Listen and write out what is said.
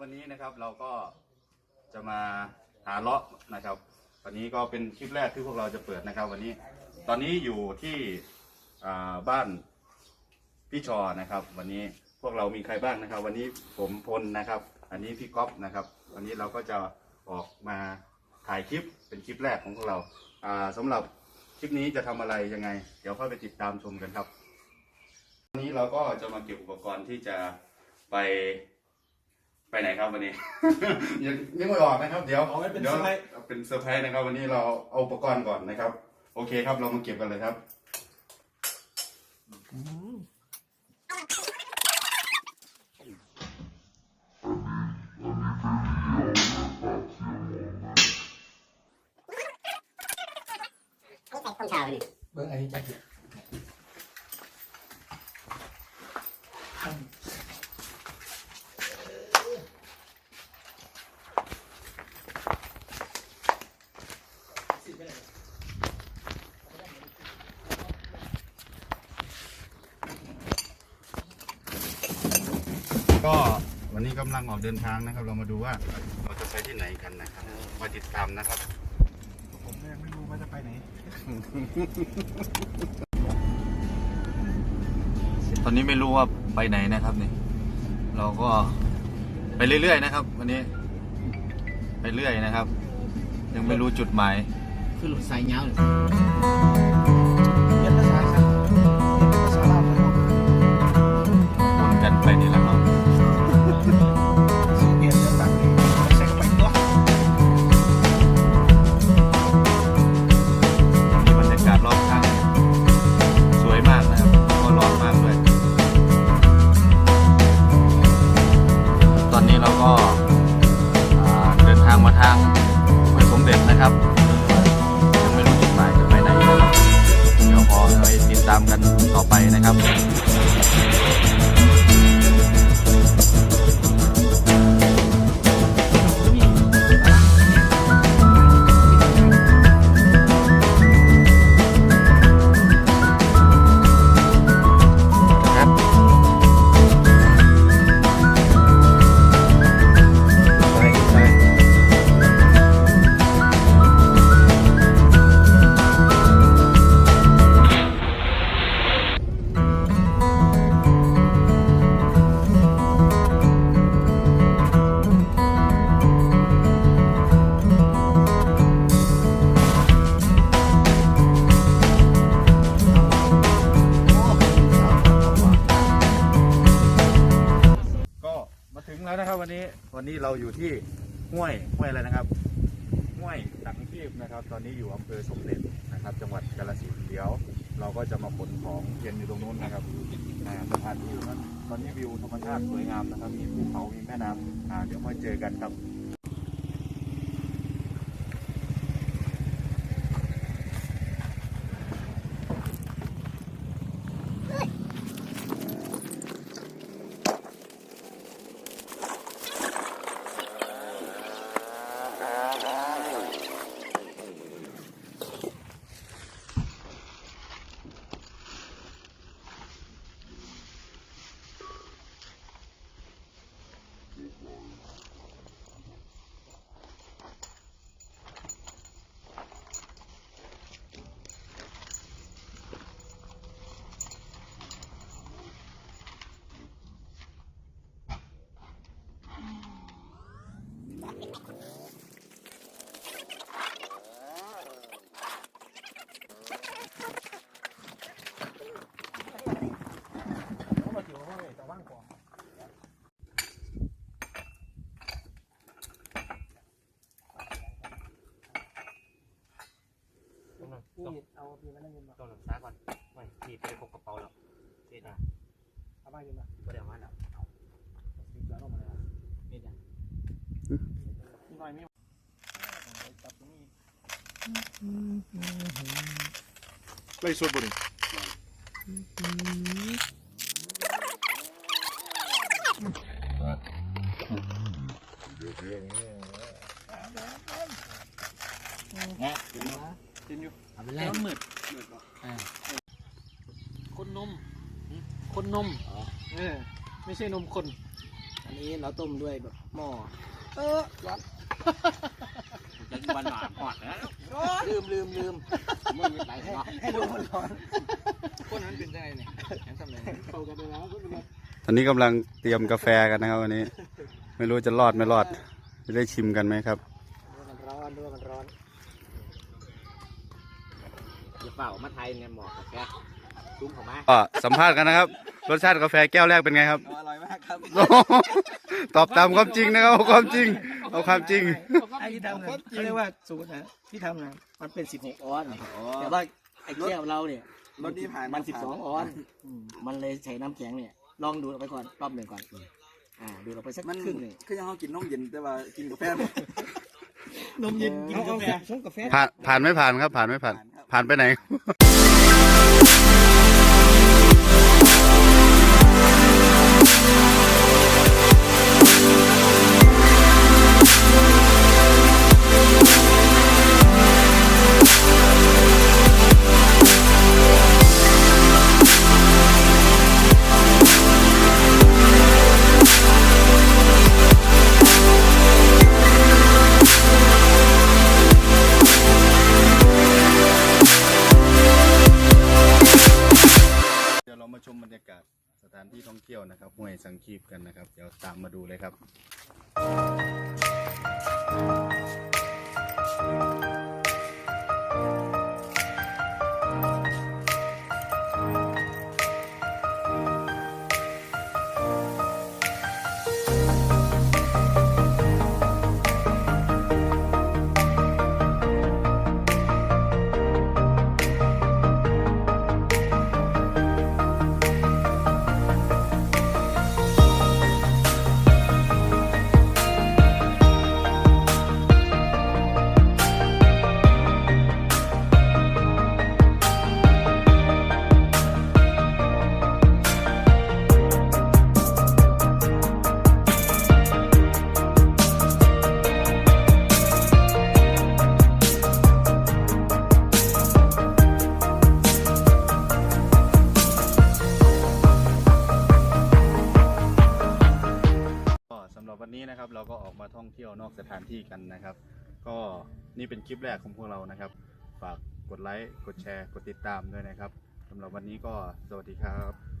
วันนี้นะครับเราก็จะมาหาเลาะนะครับ วันนี้ก็เป็นคลิปแรกที่พวกเราจะเปิดนะครับ วันนี้ตอนนี้อยู่ที่อ่าบ้านพี่ชอนะครับ วันนี้พวกเรามีใครบ้างนะครับ วันนี้ผมพลนะครับ อันนี้พี่ก๊อฟนะครับ วันนี้เราก็จะออกมาถ่ายคลิปเป็นคลิปแรกของพวกเราอ่าสำหรับคลิปนี้จะทำอะไรยังไง เดี๋ยวค่อยไปติดตามชมกันครับวันนี้เราก็จะมาเก็บอุปกรณ์ที่จะไป ไปไหนครับวันนี้ ยังยังไม่ออกนะครับ เดี๋ยวเอาไว้เป็นดี๋ยวเซอร์ไพรส์เป็นเซอร์ไพรส์นะครับ วันนี้เราเอาอุปกรณ์ก่อนนะครับ โอเคครับเรามาเก็บกันเลยครับต้องใส่ต้มชาเลยเบิ้งอันนี้จักรก็วั นนี้กำลังออกเดินทางนะครับ เรามาดูว่าเราจะไปที่ไหนกันนะครับมาติดตามนะครับ ผมยังไม่รู้ว่าจะไปไหน ตอนนี้ไม่รู้ว่าไปไหนนะครับนี่ เราก็ไปเรื่อยๆนะครับ วันนี้ ไปเรื่อยนะครับ ยังไม่รู้จุดหมาย คือหลุดสายเงาเลย ต่ แล้วนะครับ วันนี้วันนี้เราอยู่ที่ห้วยห้วยอะไรนะครับห้วยสังทีบนะครับ ตอนนี้อยู่อำเภอสมเด็จนะครับ จังหวัดกาฬสินธุ์เดี๋ยว เราก็จะมาขนของเย็นอยู่ตรงนู้นนะครับอ่าสถานที่อยู่นั้นตอนนี้วิวธรรมชาติสวยงามนะครับ มีภูเขามีแม่น้ำอ่าเดี๋ยวมาเจอกันครับ เขามาเกี่ยวห้องเลยแต่ว่างก่อน ต้อง นี่เอาปีมาได้ยินมาต้องหลังซ้ายก่อนไม่พี่ไปพกกระเป๋าแล้วเสียดายเอาบ้างยินมาก็เดี๋ยวมาแล้วสิบแล้วออกมาแล้วนี่จ้ะมีหน่อยมีจับตรงนี้ไล่สดบุรีกินอยู่เอาไปเลแล้ยวมืด คนนม คนนม เออ ไม่ใช่นมคนนนี้เราต้มด้วยแบบหม้อ เออร้อนจะวันหวานหอดนะลืมลืมลืมมึงไปเนาะให้ดูมันร้อน คนนั้นเป็นยังไงเนี่ยแอนทำไงเข้ากันไปแล้วก็เป็นตอนนี้กำลังเตรียมกาแฟกันนะครับวันนี้ ไม่รู้จะรอดไม่รอด จะได้ชิมกันไหมครับมันร้อนด้วยมันร้อนอย่า เป่ามาไทยเนี่ยหมอกกาแฟซุ้มเข้ามาก็สัมภาษณ์กันนะครับ รสชาติกาแฟแก้วแรกเป็นไงครับ อร่อยมากครับตอบตามความจริงนะครับเอาความจริง เอาความจริง ไอ้ที่ทำนะเขาเรียกว่าสูตรนะที่ทำนะมันเป็น16ออนแต่ว่าไอ้แก้วเราเนี่ยรถนี้ผ่านมัน12ออนมมันเลยใช้น้ำแข็งเนี่ย ลองดูดออกไปก่อนรอบหนึ่งก่อนอ่าดูดออกไปสักมันครึ่งหนึ่งคือยังเขากินนมเย็นแต่ว่ากินกาแฟนมเย็นกินกาแฟชงกาแฟผ่านผ่านไม่ผ่านครับ ผ่านไม่ผ่าน ผ่านไปไหน นะครับห้วยสังคีบกันนะครับ เดี๋ยวตามมาดูเลยครับ สำหรับวันนี้นะครับเราก็ออกมาท่องเที่ยวนอกสถานที่กันนะครับ ก็นี่เป็นคลิปแรกของพวกเรานะครับ ฝากกดไลค์กดแชร์กดติดตามด้วยนะครับสำหรับวันนี้ก็สวัสดีครับ